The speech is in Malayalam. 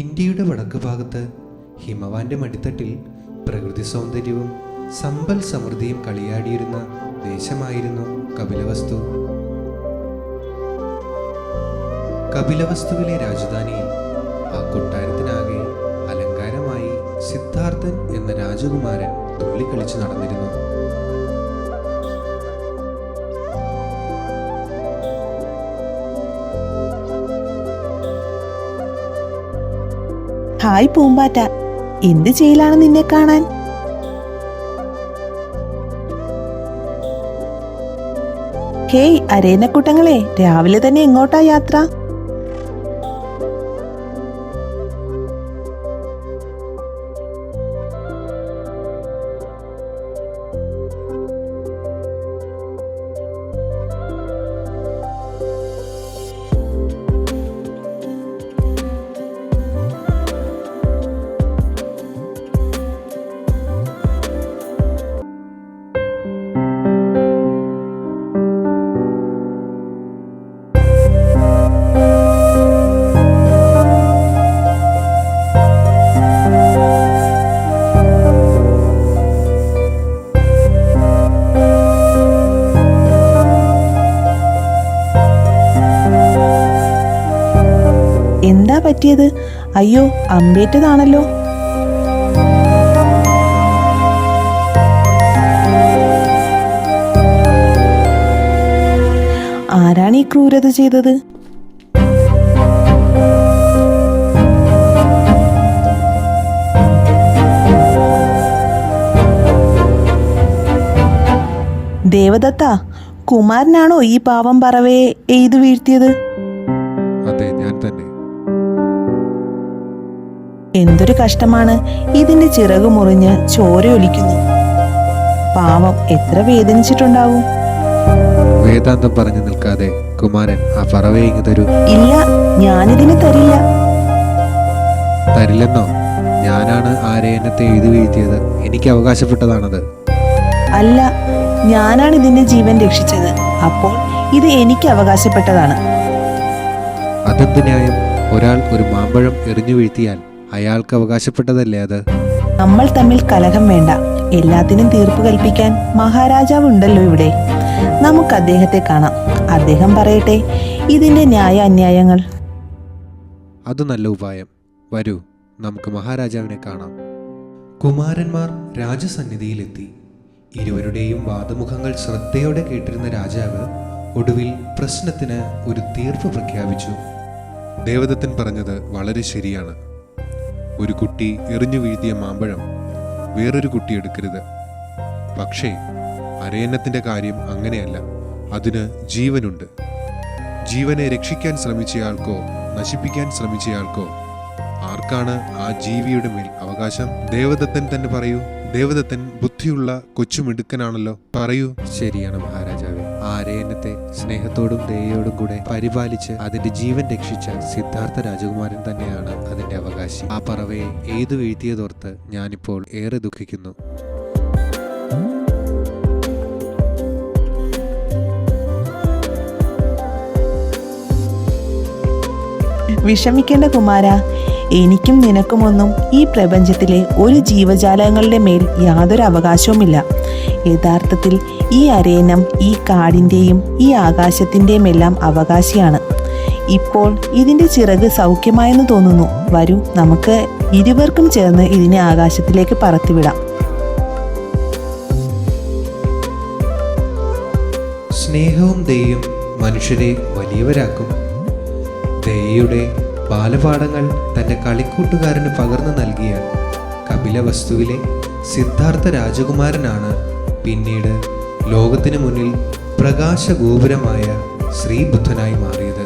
ഇന്ത്യയുടെ വടക്ക് ഭാഗത്ത് ഹിമവാന്റെ മടിത്തട്ടിൽ പ്രകൃതി സൗന്ദര്യവും സമ്പൽ സമൃദ്ധിയും കളിയാടിയിരുന്ന ദേശമായിരുന്നു കപിലവസ്തു. കപിലവസ്തുവിലെ രാജധാനിയിൽ ആ കൊട്ടാരത്തിനാകെ അലങ്കാരമായി സിദ്ധാർത്ഥൻ എന്ന രാജകുമാരൻ തുള്ളിക്കളിച്ചു നടന്നിരുന്നു. ഹായ് പൂമ്പാറ്റ. എന്ത് ചെയ്യലാണ് നിന്നെ കാണാൻ? ഹേയ് അരേനക്കൂട്ടങ്ങളെ രാവിലെ തന്നെ എങ്ങോട്ടാ യാത്ര? പറ്റിയത്? അയ്യോ അമ്പേറ്റതാണല്ലോ. ആരാണ് ഈ ക്രൂരത ചെയ്തത്? ദേവദത്ത കുമാരനാണോ ഈ പാവം പറവയെ എയ്തു വീഴ്ത്തിയത്? അതെ ഞാൻ തന്നെ. എന്തൊരു കഷ്ടമാണ്. ഇതിന്റെ ചിറക് മുറിഞ്ഞ് ചോരയൊലിക്കുന്നു പാവം എത്ര വേദനിച്ചിട്ടുണ്ടാവും? വേദാന്തം പറഞ്ഞു നിൽക്കാതെ കുമാരൻ ആ പറവയെ തരൂ. ഇല്ല ഞാനിതിന് തരില്ല. തരില്ലെന്നോ? ഞാനാണ് ആ രേനത്തെ എഴുതി വീഴ്ത്തിയത്. എനിക്ക് അവകാശപ്പെട്ടതാണത്. അല്ല ഞാനാണ് ഇതിന്റെ ജീവൻ രക്ഷിച്ചത്. അപ്പോൾ ഇത് എനിക്ക് അവകാശപ്പെട്ടതാണ്. അതെന്ത് ന്യായം? ഒരാൾ ഒരു മാമ്പഴം എറിഞ്ഞു വീഴ്ത്തിയാൽ അയാൾക്ക് അവകാശപ്പെട്ടതല്ലേ അത്? നമ്മൾ തമ്മിൽ കലഹം വേണ്ട. എല്ലാത്തിനും തീർപ്പ് കൽപ്പിക്കാൻ മഹാരാജാവ് ഉണ്ടല്ലോ ഇവിടെ. നമുക്ക് അദ്ദേഹത്തെ കാണാം. അദ്ദേഹം പറയട്ടെ ഇതിന്റെ ന്യായ അന്യായങ്ങൾ അത് നല്ല ഉപായം. വരൂ നമുക്ക് മഹാരാജാവിനെ കാണാം. കുമാരന്മാർ രാജസന്നിധിയിലെത്തി. ഇരുവരുടെയും വാദമുഖങ്ങൾ ശ്രദ്ധയോടെ കേട്ടിരുന്ന രാജാവ് ഒടുവിൽ പ്രശ്നത്തിന് ഒരു തീർപ്പ് പ്രഖ്യാപിച്ചു. ദേവദത്തൻ പറഞ്ഞത് വളരെ ശരിയാണ്. ഒരു കുട്ടി എറിഞ്ഞു വീഴ്ത്തിയ മാമ്പഴം വേറൊരു കുട്ടി എടുക്കരുത്. പക്ഷേ അരയന്നത്തിന്റെ കാര്യം അങ്ങനെയല്ല. അതിന് ജീവനുണ്ട്. ജീവനെ രക്ഷിക്കാൻ ശ്രമിച്ചയാൾക്കോ നശിപ്പിക്കാൻ ശ്രമിച്ചയാൾക്കോ ആർക്കാണ് ആ ജീവിയുടെ മേൽ അവകാശം? ദേവദത്തൻ തന്നെ പറയൂ. ദേവദത്തൻ ബുദ്ധിയുള്ള കൊച്ചുമിടുക്കനാണല്ലോ. പറയൂ. ശരിയാണ് മഹാരാജാവെ ആ അരയന്നത്തെ സ്നേഹത്തോടും ദയോടും കൂടെ പരിപാലിച്ച് അതിന്റെ ജീവൻ രക്ഷിച്ച സിദ്ധാർത്ഥ രാജകുമാരൻ തന്നെയാണ് അതിന്റെ അവകാശി. ആ പറവയെ ഏതു വീഴ്ത്തിയതോർത്ത് ഞാനിപ്പോൾ ഏറെ ദുഃഖിക്കുന്നു. വിഷമിക്കേണ്ട കുമാര എനിക്കും നിനക്കുമൊന്നും ഈ പ്രപഞ്ചത്തിലെ ഒരു ജീവജാലങ്ങളുടെ മേൽ യാതൊരു അവകാശവുമില്ല. യഥാർത്ഥത്തിൽ ഈ അരയനം ഈ കാടിന്റെയും ഈ ആകാശത്തിന്റെയും എല്ലാം അവകാശിയാണ്. ഇപ്പോൾ ഇതിന്റെ ചിറക് സൗഖ്യമായെന്ന് തോന്നുന്നു. വരൂ നമുക്ക് ഇരുവർക്കും ചേർന്ന് ഇതിനെ ആകാശത്തിലേക്ക് പറത്തിവിടാം. സ്നേഹവും ദയയും മനുഷ്യരെ വലിയവരാക്കും. ദയയുടെ ബാലപാഠങ്ങൾ തന്റെ കളിക്കൂട്ടുകാരന് പകർന്നു നൽകിയ കപിലവസ്തുവിലെ സിദ്ധാർത്ഥ രാജകുമാരനാണ് പിന്നീട് ലോകത്തിനു മുന്നിൽ പ്രകാശഗോപുരമായ ശ്രീബുദ്ധനായി മാറിയത്.